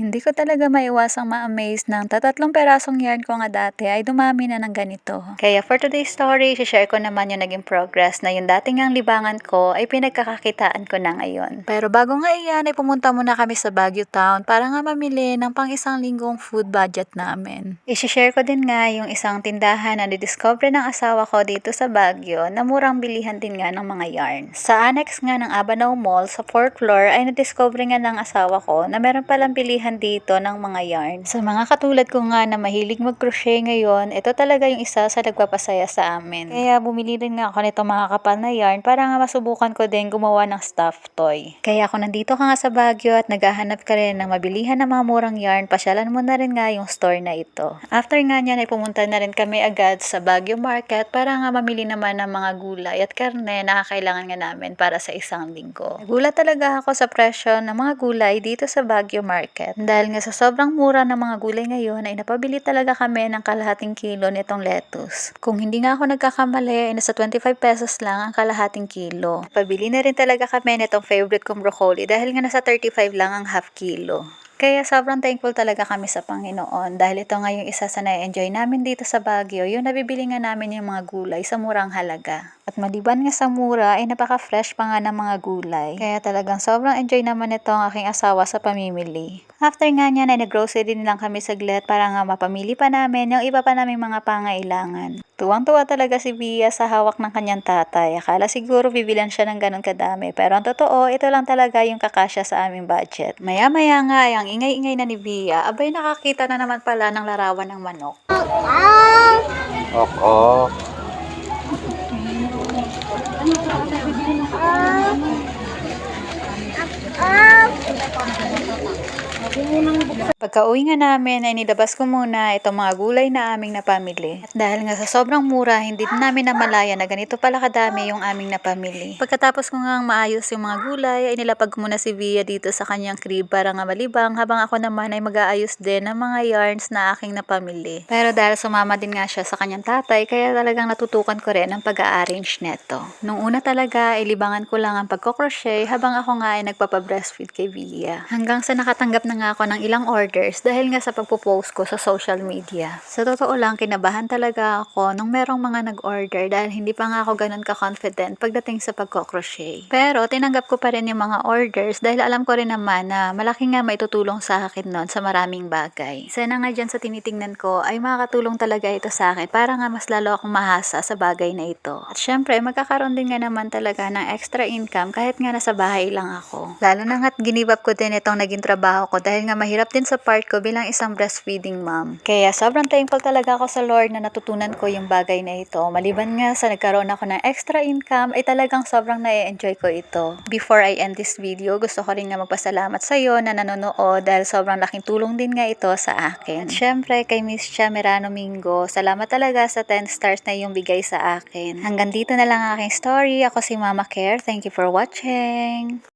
Hindi ko talaga maiwasang ma-amaze ng tatatlong perasong yarn ko nga dati ay dumami na ng ganito. Kaya for today's story, share ko naman yung naging progress na yung dating ang libangan ko ay pinagkakakitaan ko na ngayon. Pero bago nga iyan ay pumunta muna kami sa Baguio Town para nga mamili ng pang isang linggong food budget namin. I-share ko din nga yung isang tindahan na didiscover ng asawa ko dito sa Baguio na murang bilihan din nga ng mga yarn. Sa annex nga ng Abanao Mall sa 4th floor ay nadiscover nga ng asawa ko na meron palang bilihan dito ng mga yarn. Sa mga katulad ko nga na mahilig mag-crochet ngayon, ito talaga yung isa sa nagpapasaya sa amin. Kaya bumili din nga ako nito mga kapal na yarn para nga masubukan ko din gumawa ng stuffed toy. Kaya kung nandito ka nga sa Baguio at naghahanap ka rin ng mabilihan ng mga murang yarn, pasyalan mo na rin nga yung store na ito. After nga niyan ay pumunta na rin kami agad sa Baguio Market para nga mamili naman ng mga gulay at karne na kakailangan nga namin para sa isang linggo. Nagulat talaga ako sa presyo ng mga gulay dito sa Baguio Market. Dahil nga sa sobrang mura ng mga gulay ngayon ay napabili talaga kami ng kalahating kilo nitong lettuce. Kung hindi nga ako nagkakamali ay nasa 25 pesos lang ang kalahating kilo. Pabili na rin talaga kami nitong favorite kong broccoli dahil nga nasa 35 lang ang half kilo. Kaya sobrang thankful talaga kami sa Panginoon dahil ito nga yung isa sa na-enjoy namin dito sa Baguio, yung nabibili nga namin yung mga gulay sa murang halaga. At maliban nga sa mura ay napaka-fresh pa nga ng mga gulay. Kaya talagang sobrang enjoy naman ito ang aking asawa sa pamimili. After nga niyan ay nag-grocery din lang kami saglit para nga mapamili pa namin yung iba pa naming mga pangailangan. Tuwang-tuwa talaga si Bia sa hawak ng kanyang tatay. Akala siguro bibilan siya ng ganun kadami. Pero ang totoo, ito lang talaga yung kakasya sa aming budget. Maya-maya nga, ay ang ingay-ingay na ni Bia, abay nakakita na naman pala ng larawan ng manok. Ok, ok. Pagka uwi nga namin ay nilabas ko muna itong mga gulay na aming napamili. At dahil nga sa sobrang mura, hindi namin namalaya na ganito pala kadami yung aming napamili. Pagkatapos ko nga maayos yung mga gulay, ay nilapag ko muna si Via dito sa kanyang crib para nga malibang habang ako naman ay mag-aayos din ng mga yarns na aking napamili. Pero dahil sumama din nga siya sa kanyang tatay, kaya talagang natutukan ko rin ang pag-a-arrange neto. Nung una talaga, ay libangan ko lang ang pagkocrochet habang ako nga ay nagpapa-breastfeed kay Via. Hanggang sa nakatanggap na nga ako ng ilang orders dahil nga sa pagpo-post ko sa social media. Sa totoo lang, kinabahan talaga ako nung merong mga nag-order dahil hindi pa nga ako ganun ka-confident pagdating sa pagko-crochet. Pero tinanggap ko pa rin yung mga orders dahil alam ko rin naman na malaki nga maitutulong sa akin nun sa maraming bagay. Isa na nga dyan sa tinitingnan ko ay makakatulong talaga ito sa akin para nga mas lalo akong mahasa sa bagay na ito. At syempre, magkakaroon din nga naman talaga ng extra income kahit nga nasa bahay lang ako. Lalo na nga't ginibap ko din itong naging trabaho ko dahil nga mahirap din sa part ko bilang isang breastfeeding mom. Kaya sobrang thankful talaga ako sa Lord na natutunan ko yung bagay na ito. Maliban nga sa nagkaroon ako ng extra income ay talagang sobrang na-enjoy ko ito. Before I end this video, gusto ko rin nga magpasalamat sa iyo na nanonood dahil sobrang laking tulong din nga ito sa akin. At syempre kay Miss Chia Merano Mingo, salamat talaga sa 10 stars na yung bigay sa akin. Hanggang dito na lang ang aking story. Ako si Mama Care. Thank you for watching.